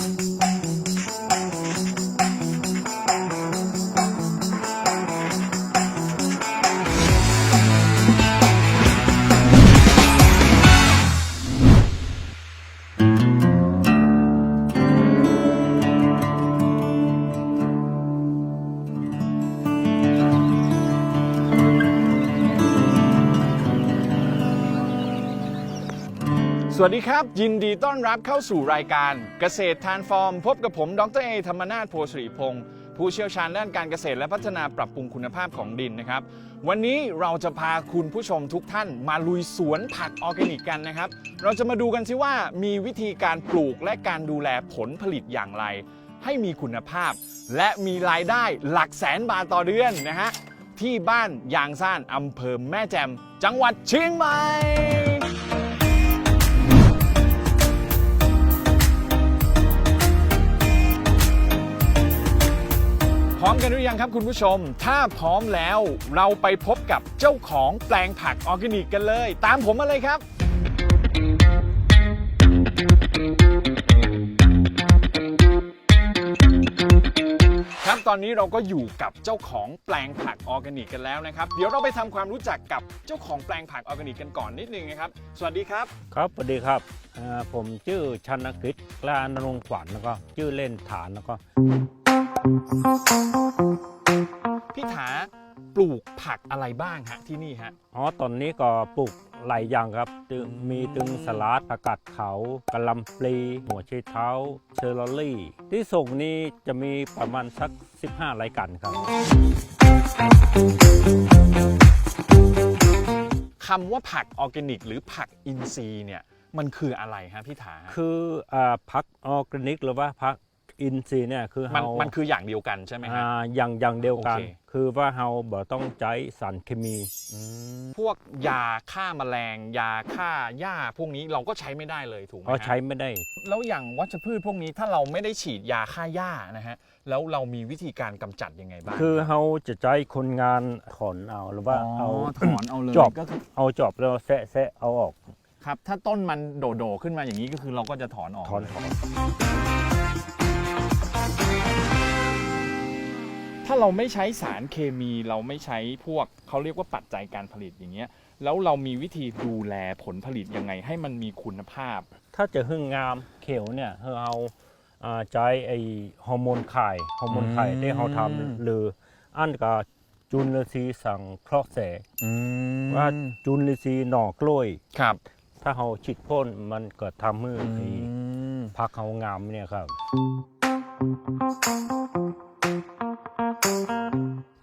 Música สวัสดีครับ ยินดีต้อนรับเข้าสู่รายการเกษตรทานฟอร์ม พบกับผม ดรเอธรรมนาถโพสิริพงศ์ผู้เชี่ยวชาญด้านการเกษตรและพัฒนาปรับปรุงคุณภาพของดินนะครับ วันนี้เราจะพาคุณผู้ชมทุกท่านมาลุยสวนผักออร์แกนิกกันนะครับ เราจะมาดูกันซิว่ามีวิธีการปลูกและการดูแลผลผลิตอย่างไร ให้มีคุณภาพ และมีรายได้หลักแสนบาทต่อเดือนนะฮะที่บ้านยางซ่านอำเภอแม่แจ่มจังหวัดเชียงใหม่ ร้อมกันหรือยังครับคุณผู้ชม ถ้าพร้อมแล้วเราไปพบกับเจ้าของแปลงผักออร์แกนิกกันเลย ตามผมมาเลยครับ ครับตอนนี้เราก็อยู่กับเจ้าของแปลงผักออร์แกนิกกันแล้วนะครับ เดี๋ยวเราไปทำความรู้จักกับเจ้าของแปลงผักออร์แกนิกกันก่อนนิดนึงนะครับ สวัสดีครับ ครับสวัสดีครับอ่าผมชื่อชนกฤษกลานรงค์ขวัญแล้วก็ชื่อเล่นฐานแล้วก็ พี่ถาปลูกผักอะไรบ้างฮะที่นี่ฮะ อ๋อ ตอนนี้ก็ปลูกหลายอย่างครับตึงมีตึงสลัดผักกาดเขากะหล่ำปลี หัวไชเท้า เชอร์ลอรี่ ที่ส่งนี้จะมีประมาณสัก 15 รายการครับคำว่าผักออร์แกนิก หรือผักอินทรีย์เนี่ย มันคืออะไรฮะพี่ถาฮะคืออ่าพักออร์แกนิกหรือว่าพัก อินทรีย์เนี่ยคือมันเฮามันคืออย่างเดียวกันใช่ไหมฮะ อ่าอย่างอย่างเดียวกัน โอเค คือว่าเฮาบ่ต้องใช้สารเคมี พวกยาฆ่าแมลง ยาฆ่าหญ้าพวกนี้เราก็ใช้ไม่ได้เลยถูกไหมเพราะฮะ ใช้ไม่ได้ แล้วอย่างวัชพืชพวกนี้ถ้าเราไม่ได้ฉีดยาฆ่าหญ้านะฮะแล้วเรามีวิธีการกำจัดยังไงบ้างคือเฮาจะใช้คนงานถอนเอาหรือว่าเอา ถอนเอาเลยจอบ ก็คือเอาจอบแล้วแซะแซะเอาออก ครับ ถ้าต้นมันโดดๆขึ้นมาอย่างนี้ก็คือเราก็จะถอนออกถอนเลย ถอนถ้าเราไม่ใช้สารเคมีเราไม่ใช้พวกเขาเรียกว่าปัจจัยการผลิตอย่างเงี้ย แล้วเรามีวิธีดูแลผลผลิตยังไงให้มันมีคุณภาพ ถ้าจะหึ่งงามเขียวเนี่ยคือเอาอ่าใช้ไอฮอร์โมนไข่ฮอร์โมนไข่อืม ที่เขาทำหรืออันกับจุลทรีย์สังเคราะห์แสงว่าจุลทรีย์หน่อกล้วย ครับถ้าเขาฉีดพ่นมันเกิดทำให้ไอ้พักเขางามเนี่ยครับ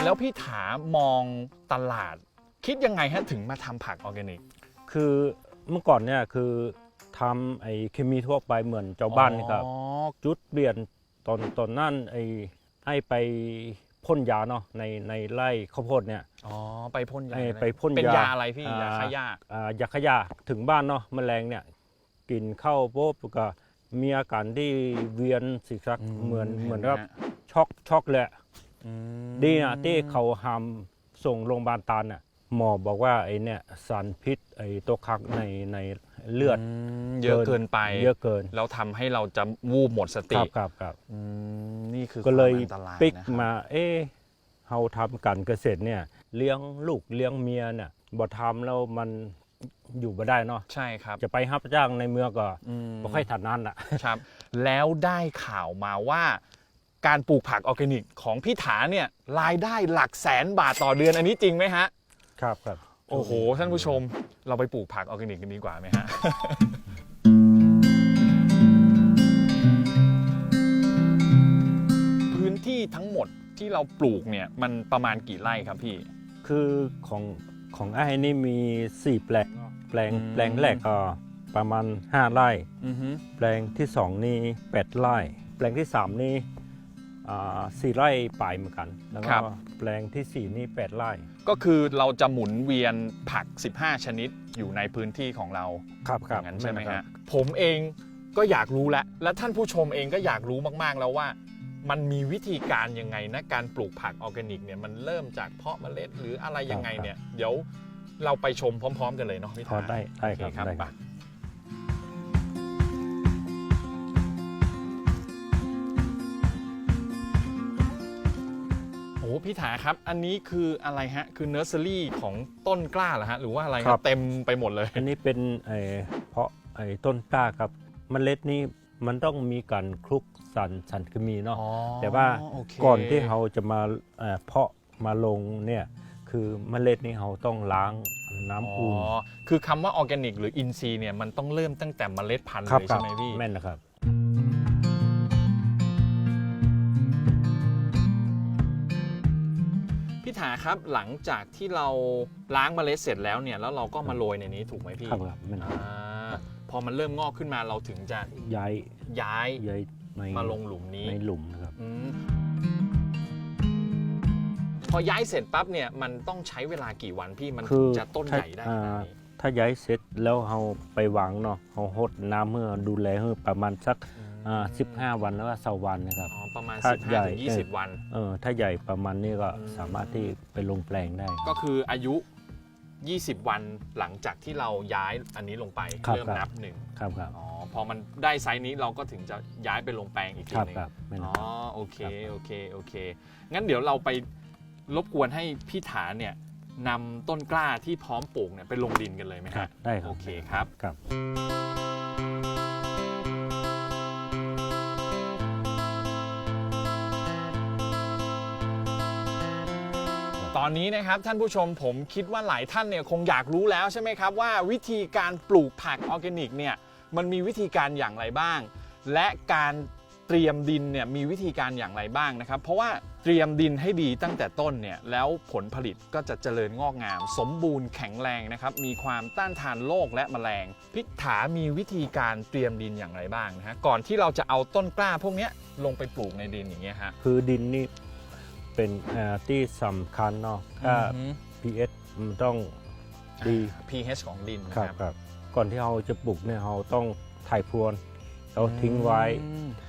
แล้วพี่ถามองตลาด คิดยังไงฮะถึงมาทำผักออร์แกนิก คือเมื่อก่อนเนี่ยคือทำไอ้เคมีทั่วไปเหมือนเจ้าบ้านนี่ครับ อ๋อ จุดเปลี่ยนตอนตอนนั้นไอ้ให้ไปพ่นยาเนาะในในไร่ข้าวโพดเนี่ย อ๋อ ไปพ่นยาเอ่ออะไรไปพ่นเป็นยายยาอะไรพี่ยาฆ่าหญ้า อ่ายาขยะถึงบ้านเนาะแมลงเนี่ยกินเข้าปุ๊บก็มีอาการที่เวียนศีรษะเหมือนเหมือนกับช็อกช็อกเลยอะ ดีนะที่เขาหามส่งโรงพยาบาลตาลน่ะหมอบอกว่าไอ้เนี่ยสารพิษไอ้ตัวคักในในเลือดเยอะเกินไปเยอะเกิน แล้วทำให้เราจะวูบหมดสคติรับครับครับอืมนี่คือก็เลยความอันตรายปิกนะครับมาเอ๊ะเฮาทำการเกษตรเนี่ย เลี้ยงลูกเลี้ยงเมียเนี่ยบ่ทำแล้วมันอยู่บ่ได้เนาะใช่ครับ จะไปรับจ้างในเมืองก็อืมบ่ค่อยถนัดอะครับ แล้วได้ข่าวมาว่า การปลูกผักออร์แกนิกของพี่ถาเนี่ยรายได้หลักแสนบาทต่อเดือนอันนี้จริงไหมฮะ ครับครับโอ้โห ท่านผู้ชมเราไปปลูกผักออร์แกนิกกันดีกว่าไหมฮะ พื้นที่ทั้งหมดที่เราปลูกเนี่ยมันประมาณกี่ไร่ครับพี่ คือของของไอ้นี่มี 4 แปลง แปลงอืม แปลงแรกก็ประมาณ 5 ไร่ อือฮึแปลงที่ 2 นี่ 8 ไร่ แปลงที่ 3 นี่อ่า สี่ไร่ปลายเหมือนกัน แล้วก็แปลงทีสี่4นี่8ไร่ ก็คือเราจะหมุนเวียนผัก 15 ชนิดอยู่ในพื้นที่ของเราครับคอรับย่างนั้นใช่ไหมครัฮะบผมเองก็อยากรู้แล้วและท่านผู้ชมเองก็อยากรู้มากๆแล้วว่า มันมีวิธีการยังไงนะการปลูกผักออร์แกนิกเนี่ยมันเริ่มจากเพาะเมล็ดหรืออะไรยังไงเนี่ย เดี๋ยวเราไปชมพร้อม ๆ กันเลยเนาะพี่พอถาได้ได้โอเคครับได้คไปรับ พี่ถาครับ อันนี้คืออะไรฮะ คือเนอร์เซอรี่ของต้นกล้าเหรอฮะ หรือว่าอะไรครัฮะบเต็มไปหมดเลย อันนี้เป็นไอ้เพาะไอ้ต้นกล้าครับเมล็ดนี้มันต้องมีการคลุกสารสารเคมีเนาะ แต่ว่าโเคก่อนที่เราจะมาเอ่อเพาะมาลงเนี่ยคือเมล็ดนี้เราต้องล้างน้ำอ๋ออุ่นคือคำว่าออร์แกนิกหรืออินทรีย์เนี่ยมันต้องเริ่มตั้งแต่เมล็ดพันธุ์ครัเลยครัใช่ไหมพี่ แม่นนะครับ ถาครับหลังจากที่เราล้างเมล็ดเสร็จแล้วเนี่ยแล้วเราก็มาโรยในนี้ถูกไหมพี่ครับครับแม่นครับอ่าพอมันเริ่มงอกขึ้นมาเราถึงจะย้ายย้ายย้ายในมาลงหลุมนี้ในหลุมนะครับ อืมพอย้ายเสร็จปั๊บเนี่ยมันต้องใช้เวลากี่วันพี่มันคืถึองจะต้นถ้าใหญ่ได้ขนาดนี้ถ้าย้ายเสร็จแล้วเราไปวางเนาะเราหดน้ำเมื่อดูแลให้ประมาณสักอ่า15วันแล้วก็สวันนะครับ อ๋อประมาณ ถ้าใหญ่ 15ถึง20 วัน เออถ้าใหญ่ประมาณนี้ก็อืมสามารถที่ไปลงแปลงได้คก็รับคืออายุ 20 วันหลังจากที่เราย้ายอันนี้ลงไปครับเริ่มครับ นับหนึ่งครับครับอ๋อพอมันได้ไซส์นี้เราก็ถึงจะย้ายไปลงแปลงอีกทีครับหนึงครับแม่นอ๋อครับ โอเคครับ โอเคโอเค งั้นเดี๋ยวเราไปรบกวนให้พี่ถาเนี่ยนำต้นกล้าที่พร้อมปลูกเนี่ยไปลงดินกันเลยไหมครัฮะบได้ครับโอเคครับ ครับ อนนี้นะครับท่านผู้ชมผมคิดว่าหลายท่านเนี่ยคงอยากรู้แล้วใช่ไหมครับว่าวิธีการปลูกผักออร์แกนิกเนี่ยมันมีวิธีการอย่างไรบ้าง และการเตรียมดินเนี่ยมีวิธีการอย่างไรบ้างนะครับ เพราะว่าเตรียมดินให้ดีตั้งแต่ต้นเนี่ยแล้วผลผลิตก็จะเจริญงอกงาม สมบูรณ์แข็งแรงนะครับมีความต้านทานโรคและแมลง พิถามีวิธีการเตรียมดินอย่างไรบ้างนะฮะก่อนที่เราจะเอาต้นกล้าพวกเนี้ยลงไปปลูกในดินอย่างเงี้ยฮะคือดินนี่ เป็นอ่าที่สำคัญเนาะถ้า อือฮึ pH มันต้องดี pH ของดินนะคครัรับบครับก่อนที่เราจะปลูกเนี่ยเราต้องถ่ายพรวนเราทิ้งไว้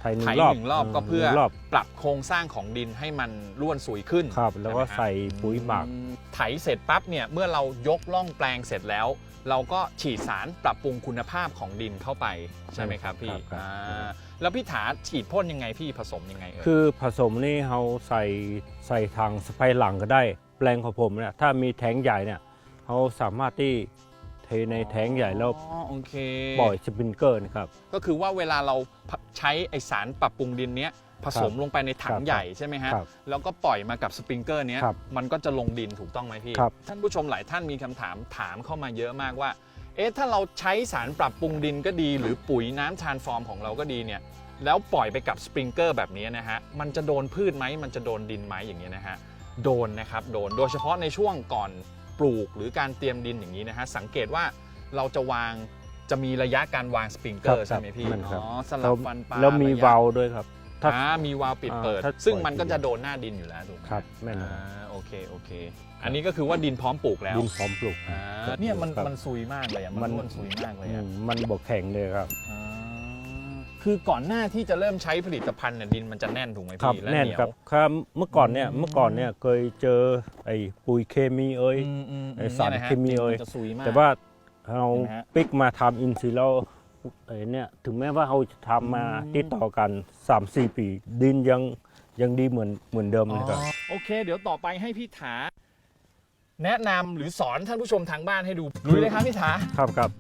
ถ่ายหนึ่ไถงรอบหนึ่งรอบก็เพื่อหนึ่งรอบปรับโครงสร้างของดินให้มันร่วนสุยขึ้นครับ แล้วก็ช่ไหมฮะ ใส่ปุ๋ยหมักอืมไถเสร็จปั๊บเนี่ยเมื่อเรายกล่องแปลงเสร็จแล้ว เราก็ฉีดสารปรับปรุงคุณภาพของดินเข้าไปใช่ไหมครับพี่ครับครับ อ่า แล้วพี่ถาฉีดพ่นยังไงพี่ผสมยังไงเอ่ยคือผสมนี่เราใส่ใส่ทางสไปหลังก็ได้ แปลงของผมเนี่ยถ้ามีแทงใหญ่เนี่ยเราสามารถที่เทในแทงใหญ่แล้วอ๋อโอเคปล่อยสปริงเกอร์นะครับ ก็คือว่าเวลาเราใช้ไอสารปรับปรุงดินเนี้ยผสมลงไปในถัคงรับใหญ่ใช่ไหมฮะ ครับแล้วก็ปล่อยมากับสปริงเกอร์เนี้ย ครับมันก็จะลงดินถูกต้องไหมพี่ ครับ ท่านผู้ชมหลายท่านมีคำถามถามเข้ามาเยอะมากว่า เอ๊ะถ้าเราใช้สารปรับปรุงดินก็ดี หรือปุ๋ยน้ำทรานส์ฟอร์มของเราก็ดีเนี่ยแล้วปล่อยไปกับสปริงเกอร์แบบนี้นะฮะมันจะโดนพืชไหมมันจะโดนดินไหมอย่างนี้ยนะฮะโดนนะครับโดนโดยเฉพาะในช่วงก่อนปลูกหรือการเตรียมดินอย่างนี้นะฮะสังเกตว่าเราจะวางจะมีระยะการวางสปริงเกอร์ครับใช่ไหมพี่มันครับอ๋อสลับฟันปลาแล้วมีระยะ วาล์วด้วยครับ ถ้าอ่ามีวาล์วปิดเปิด อ่าถ้าซึ่งปล่อยมันก็ทีจะโดนหน้าดินอยู่แล้วถูกไหมครับแม่นอ่าครับโอเค โอเค อันนี้ก็คือว่าดินพร้อมปลูกแล้วดินพร้อมปลูก อ่าครับเนี่ยมันครับมันซุยมากเลยอะมัมันนร่วนซุยมากเลยอือะมมันบกแข็งเลยครับ อ่าคือก่อนหน้าที่จะเริ่มใช้ผลิตภัณฑ์เนี่ยดินมันจะแน่นถูกไหมครับพี่และแน่นเหนียวครับครับเมื่อก่อนเนี่ยอืมเมื่อก่อนเนี่ยเคยเจอไอ้ปุ๋ยเคมีเอ้ยอืมอืมไอ้สารนี่ยนะฮะเคมีเอ่ยดินนจะซุยมาก แต่ว่าเราเห็นไหมฮะ ปิกมาทำอินซีย์แล้วไอ้เนี่ยถึงแม้ว่าเราจะทำมาอืมติดต่อกัน 3-4 ปี ดินยังยังดีเหมือนเหมือนเดิมเลยครับอ๋อโอเค เดี๋ยวต่อไปให้พี่ถา แนะนำหรือสอนท่านผู้ชมทางบ้านให้ดูลุยเลยครับพี่ถา ครับครับ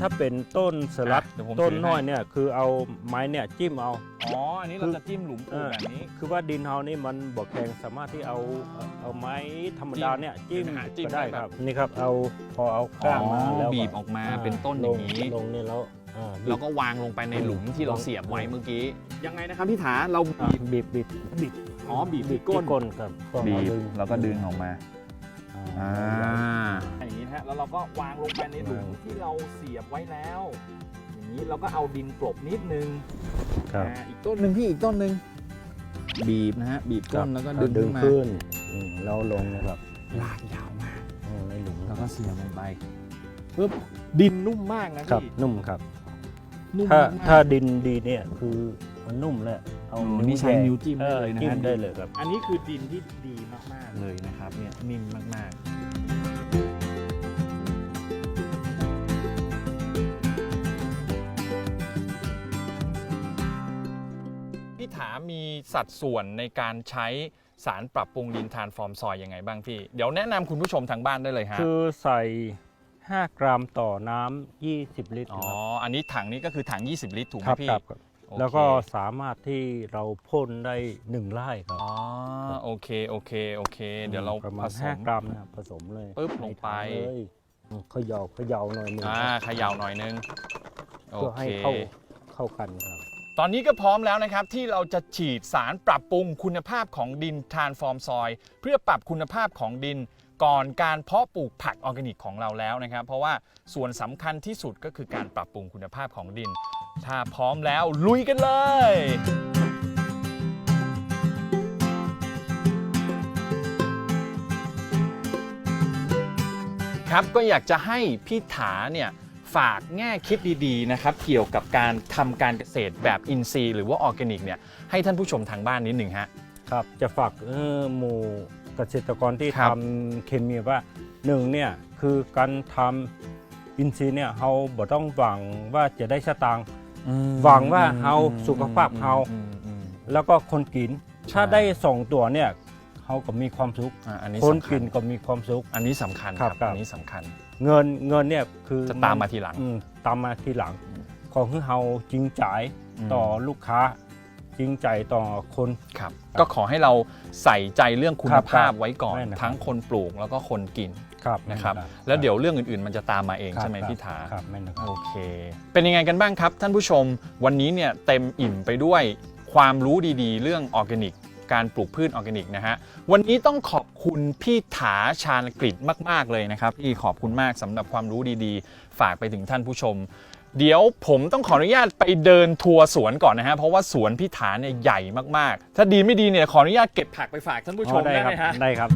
ถ้าเป็นต้นสลัดอะเดี๋ยวผมต้นถือให้ น้อยเนี่ยคือเอาไม้เนี่ยจิ้มเอา อ๋อ อันนี้เราจะจิ้มหลุมปลูกแบบนี้ คือว่าดินเฮานี่มันบกแข็งสามารถที่เอาเอาเอาไม้ธรรมดาเนี่ยจิ้มจิ้มหาจิ้มก็ได้ได้แบบครับนี่ครับเอาพอเอาก้านมาแล้วบีบออกมาเป็นต้นอย่างนี้ ลงนี่แล้วอ่าบีแล้วบก็วางลงไปในหลุมที่เราเสียบไว้เมื่อกี้ ยังไงนะครับพี่ถาเราอ่าบีบ บีบบีบบีบ อ๋อบีบบีที่บก้นที่ก้นครับก้นบีเอาบดึงแล้วก็ดึงออกมาอ่าอย่างนี้นะฮะแล้วเราก็วางลงไปในหลุมวางที่เราเสียบไว้แล้ว อย่างนี้เราก็เอาดินกลบนิดนึงครับอ่าอีกต้นหนึ่งพี่อีกต้นหนึ่งบีบนะฮะบีบก้นแล้วก็ดึงดึงขึ้นมาขึ้นอืมแล้วลงนะครับลากยาวมากอืมในหลุมแล้วก็เสียบลงไปปึ๊บดินนุ่มมากนะครับ พี่นุ่มครับ นุ่มถ้ามากๆ ถ้าดินดีเนี่ยคือ มันนุ่มแหละเอาอ๋อนี่ใช้แหนิ้วจิ้มได้ออเลยนะฮะจิ้มได้เลยครับอันนี้คือดินที่ดีมากๆเลยนะครับเนี่ยนิ่มมากๆพี่พี่ถามีสัดส่วนในการใช้สารปรับปรุงดินทานฟอร์มซอยยังไงบ้างพี่ เดี๋ยวแนะนำคุณผู้ชมทางบ้านได้เลยฮะ คือใส่ 5 กรัมต่อน้ำ20 ลิตรอ๋อ ครับอันนี้ถังนี้ก็คือถัง 20 ลิตรถูกไหคมรับพี่ ครับครับ โอเคแล้วก็สามารถที่เราพ่นได้1ไร่ครับอ๋อโอเคโอเคโอเค เดี๋ยวเราประผมาณสม5กรัมนะครับผสมเลยปึ๊บลงไปในถัเลยอืมเขย่าเขย่าหน่อยหนึงอ่าเขย่าหน่อยนึงโอเพื่อเคให้เข้าเข้ากันครับ ตอนนี้ก็พร้อมแล้วนะครับ ที่เราจะฉีดสารปรับปรุงคุณภาพของดินทานฟอร์มซอย เพื่อปรับคุณภาพของดิน ก่อนการเพาะปลูกผักออร์แกนิกของเราแล้วนะครับ เพราะว่าส่วนสำคัญที่สุดก็คือการปรับปรุงคุณภาพของดิน ถ้าพร้อมแล้วลุยกันเลย ครับก็อยากจะให้พี่ถาเนี่ยฝากแง่คิดดีๆนะครับเกี่ยวกับการทำการเกษตรแบบอินทรีย์หรือว่าออร์แกนิกเนี่ยให้ท่านผู้ชมทางบ้านนิดหนึ่งฮะ ครับจะฝากเอ่อหมู่เกษตรกรที่ครับทำเคมีว่าหนึ่งเนี่ยคือการทำอินทรีย์เนี่ยเราบ่ต้องหวังว่าจะได้สตางค์ หวังว่าเฮาสุขภาพเฮาอืมอืมแล้วก็คนกินใช่ถ้าได้สองตัวเนี่ยเขาก็มีความสุขอ่าอันนี้คนสำคักิญนก็มีความสุข อันนี้สำคัญคครัรับบครับอันนี้สำคัญ เงินเงินเนี่ยคือจะตามมาทีหลังอืมตามมาทีหลังอืมของคือเฮาจริงใจต่อลูกค้าจริงใจต่อคนครับ ก็ขอให้เราใส่ใจเรื่องคุณครับภาพไว้ก่อนแน่นะครับทั้งคนปลูกแล้วก็คนกิน ครับนะครับม่แล้วเดี๋ยวเรื่องอื่นๆ มันจะตามมาเองครับใช่ไหมครับพี่ถาครับแม่นนะครับโอเค เป็นยังไงกันบ้างครับ ท่านผู้ชมวันนี้เนี่ยเต็มอิ่มไปด้วยความรู้ดีๆ เรื่องออร์แกนิกการปลูกพืชออร์แกนิกนะฮะ วันนี้ต้องขอบคุณพี่ถาชาญกฤษมาก ๆ เลยนะครับพี่ขอบคุณมากสำหรับความรู้ดีๆ ฝากไปถึงท่านผู้ชม เดี๋ยวผมต้องขออนุญาตไปเดินทัวร์สวนก่อนนะฮะ เพราะว่าสวนพี่ถาเนี่ยใหญ่มากๆ ถ้าดีไม่ดีเนี่ยขออนุญาตเก็บผักไปฝากท่านผู้ชมอ๋อได้คไหรัมฮะ ได้ครับ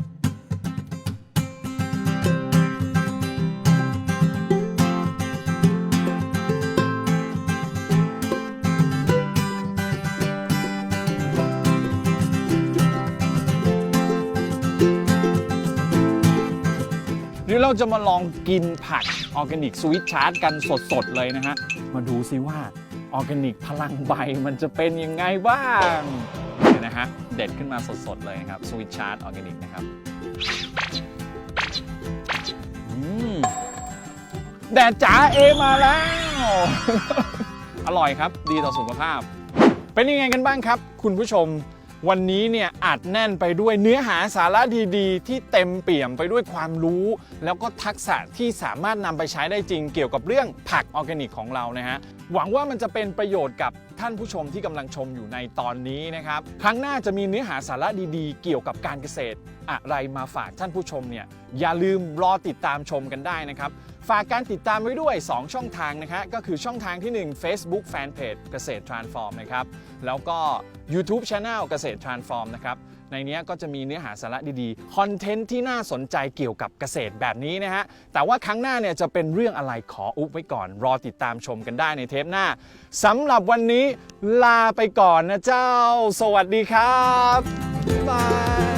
เราจะมาลองกินผักออร์แกนิกสวิตชาร์ตกันสดๆ เลยนะฮะ มาดูซิว่าออร์แกนิกพลังใบมันจะเป็นยังไงบ้างเนี่ยนะฮะ เด็ดขึ้นมาสดๆ เลยนะครับสวิตชาร์ตออร์แกนิกนะครับอืมแดดจ๋าเอมาแล้ว อร่อยครับ ดีต่อสุขภาพ เป็นยังไงกันบ้างครับ คุณผู้ชม วันนี้เนี่ยอัดแน่นไปด้วยเนื้อหาสาระดีๆ ที่เต็มเปี่ยมไปด้วยความรู้ แล้วก็ทักษะที่สามารถนำไปใช้ได้จริงเกี่ยวกับเรื่องผักออร์แกนิกของเรานะฮะหวังว่ามันจะเป็นประโยชน์กับ ท่านผู้ชมที่กำลังชมอยู่ในตอนนี้นะครับ ครั้งหน้าจะมีเนื้อหาสาระดีๆ เกี่ยวกับการเกษตร อะไรมาฝากท่านผู้ชมเนี่ยอย่าลืมรอติดตามชมกันได้นะครับ ฝากการติดตามไว้ด้วย 2 ช่องทางนะครก็คือช่องทางที่ 1 Facebook Fanpage เกษตร Transform นะครับแล้วก็ YouTube Channel เกษตร Transform นะครับ ในนี้ก็จะมีเนื้อหาสาระดีๆ คอนเทนต์ที่น่าสนใจเกี่ยวกับเกษตรแบบนี้นะฮะ แต่ว่าครั้งหน้าเนี่ยจะเป็นเรื่องอะไรขออุบไว้ก่อน รอติดตามชมกันได้ในเทปหน้าสำหรับวันนี้ลาไปก่อนนะเจ้า สวัสดีครับบ๊ายบาย